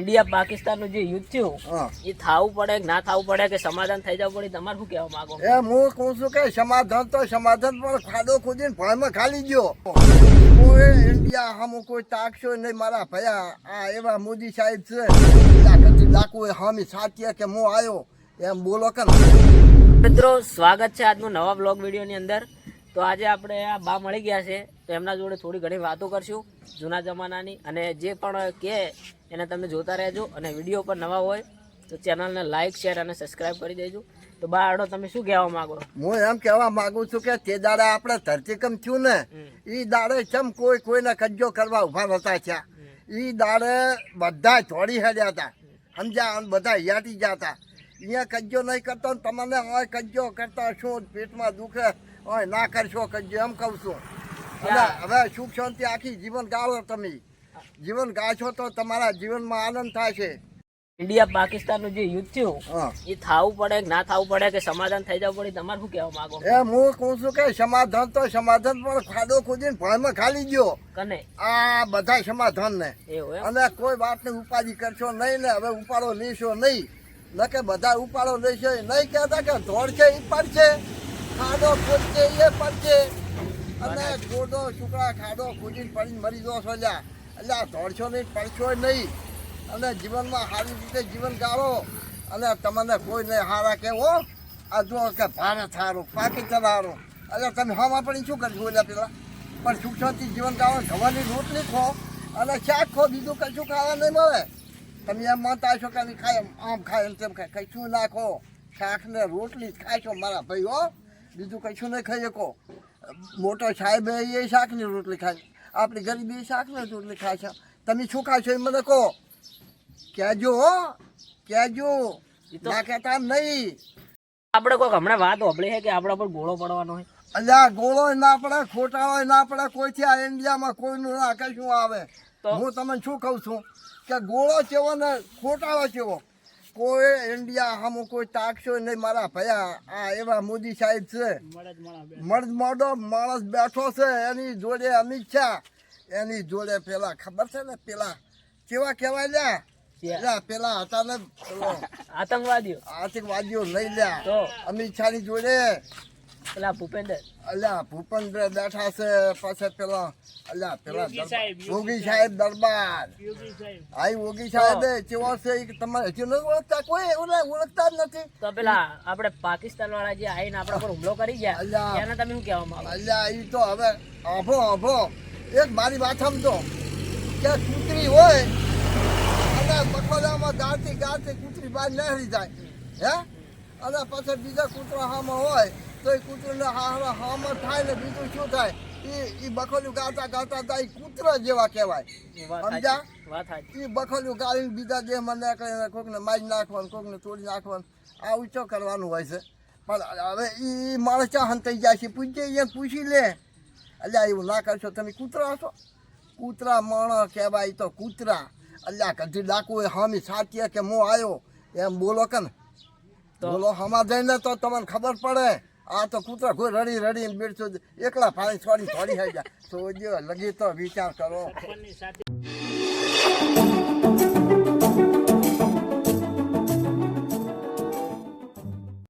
India પાકિસ્તાનનું જે યુદ્ધ થયું હા. એ થાવું પડે કે ના થાવું પડે કે સમાધાન થઈ જવું પડે તમારે શું કહેવા માંગો? એ હું કહું છું કે સમાધાન તો સમાધાન પણ ખાડો ખોદીને ભણમાં ખાલી ગયો. કોઈ ઇન્ડિયા હમ કોઈ તાકશો નહીં મારા ભયા આ એવા મોદી સાહેબ છે એ હામી સાચીએ કે હું આવ્યો એમ બોલો કે મિત્રો સ્વાગત છે આજનો નવા બ્લોગ વિડીયોની અંદર. તો આજે આપણે આ બા મળી ગયા છે તો એમના જોડે થોડી ઘણી વાતો કરશું જૂના જમાનાની. અને જે પણ કહે એને તમે જોતા રહેજો અને વીડિયો પર નવા હોય તો ચેનલને લાઇક શેર અને સબસ્ક્રાઇબ કરી દેજો. તો બા આડો તમે શું કહેવા માંગો? હું એમ કહેવા માંગુ છું કે તે દાડે આપણે ધરતીકમ થયું ને એ દાડે ચમ કોઈ કોઈને કજ્જો કરવા ઊભા નતા થયા. એ દાડે બધા ચોડી હેડ્યા હતા સમજ્યા? બધા યાટી ગયા હતા. અહીંયા કજ્જો નહીં કરતો તમને હોય કજ્જો કરતા શું? પેટમાં દુખે. હોય ના કરશો કજ્જો એમ કહું છું. અને હવે સુખ શાંતિ આખી જીવન ગાળો તમે. જીવન ગાળશો તો તમારા જીવનમાં આનંદ થશે. ઇન્ડિયા પાકિસ્તાનનું જે યુદ્ધ થયું હા. એ થાવું પડે કે ના થાવું પડે કે સમાધાન થઈ જવું પડે તમારે શું કહેવા માંગો? એ હું કહું છું કે સમાધાન તો સમાધાન પણ ખાડો ખોદીને ભણમાં ખાલી ગયો. કને આ બધા સમાધાન ને અને કોઈ વાતની ઉપાધિ કરશો નહીં ને હવે ઉપાડો લેશો નહીં. ન કે બધા ઉપાડો લેશો નહીં કહેતા કે ધોળ છે એ પડશે. ખાડો ખોદજે એ પડશે. અને ગોડો છોકરા ખાડો ખોદીને પડીને મરી જો છો લ્યા. એટલે આ દોડશો નહીં પડશો નહીં. અને જીવનમાં સારી રીતે જીવન ગાળો. અને તમને કોઈને હારા કહેવો આ જો કે ભારત હારું પાકિસ્તાન હારું. એટલે તમે હવા પડી શું કરશો એટલે પેલા? પણ સુખ શાંતિ જીવન ગાળો ખવાની રોટલી ખો અને શાક ખો બીજું કશું ખાવા નહીં મળે. તમે એમ માનતા છો કે ખાય આમ ખાય એમ તેમ ખાય. કશું નાખો શાક ને રોટલી જ છો મારા ભાઈ હો બીજું કશું નહીં ખાઈ શકો? મોટો સાહેબ એ શાકની રોટલી ખાય. આપણી ગરીબી શાકની રોટલી ખાય છે. તમે શું ખાશો એ મને કહો. કહેજો હો કહેજો. ના કહેતા નહીં. આપણે કોઈક હમણાં વાત હોભળી છે કે આપણા પર ગોળો પડવાનો હોય અલ્યા ગોળો ના પડે ખોટા હોય ના પડે. કોઈથી આ ઇન્ડિયામાં કોઈનું ના કશું આવે? તો- હું તમને શું કહું છું? કે ગોળો ચેવો ને ખોટાળો ચેવો કોઈ ઇન્ડિયા હામો કોઈ તાકશો નહીં મારા ભયા. આ એવા મોદી સાહેબ છે. મર્દ મોડો માણસ બેઠો છે. એની જોડે અમિત શાહ. એની જોડે પેલા ખબર છે ને પેલા કેવા કહેવાય લ્યા? પેલા હતા ને આતંકવાદીઓ. આતંકવાદીઓ લઈ લ્યા. તો? અમિત શાહની જોડે પેલા ભૂપેન્દ્ર. અલ્યા ભૂપેન્દ્ર બેઠા છે પાછળ પેલા. અલ્યા પેલા દરબાર- યોગી સાહેબ. દરબાર. આઈ યોગી સાહેબ છે તમારે હજી નથી ઓળખતા? કોઈ એવું ઓળખતા જ નથી. તો પેલા આપણે પાકિસ્તાન વાળા જે આવીને આપણા પર હુમલો કરી ગયા અલ્યા. એને તમે શું કહેવા માંગો? અલ્યા ઈ તો હવે આભો આભો એક મારી વાત સમજો. કે કૂતરી હોય અને બખોદામાં ગાતી ગાતી કૂતરી બહાર નહેરી જાય. હે? અને પછી બીજા કૂતરા હામાં હોય તો એ કૂતરીને હા હામાં થાય ને બીજું શું થાય? એ બખોલું ગાતા ગાતા તા એ કૂતરા જેવા કહેવાય. સાચી એ બખોલું ગાળીને બીજા દેહ મને કોકને મારી નાખવાનું કોકને તોડી નાખવાનું. આ ઊંચો કરવાનું હોય છે. પણ હવે એ માણસ ચા હંતાઈ જાય છે. પૂછજે એને પૂછી લે. અલ્યા એવું ના કરશો. તમે કૂતરા છો? કૂતરા માણસ કહેવાય તો કૂતરા. અલ્યા કદી ડાકુ એ હામી સાચીએ કે મો આવ્યો એમ બોલો કે તો- બોલો હમા જઈને તો તમને ખબર પડે. આ તો કૂતરા કોઈ રડી રડીને બેઠો એકલા પાણી છોડી છોડી થઈ જાય તો જો, લગી તો વિચાર કરો.